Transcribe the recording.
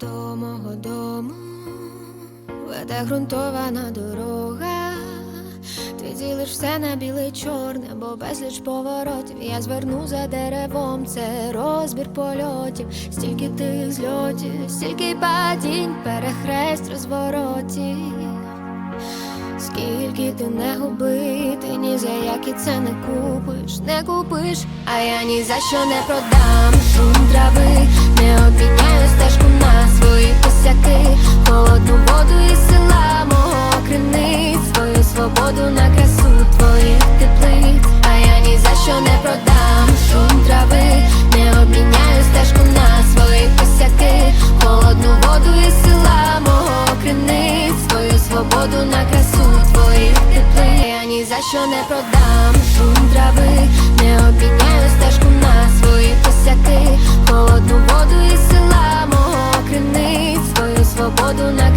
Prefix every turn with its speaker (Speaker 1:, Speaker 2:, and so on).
Speaker 1: До мого дому веде ґрунтована дорога. Ти ділиш все на біле чорне, бо безліч поворотів. Я зверну за деревом, це розбір польотів, стільки тих зльотів, стільки падінь, перехрест розворотів. Скільки ти не губити, ні за які це не купиш, не купиш, а я ні за що не продам шум трави, не обміняю свою на красу твоїх теплиць, а я ні за що не продам. Шум трави, не обміняю стежку на свої косяки, холодну воду із села мого криниць, свою свободу на красу твоїх теплиць, я ні за що не продам. Шум трави, не обміняю стежку на свої косяки, холодну воду із села мого криниць, свою свободу на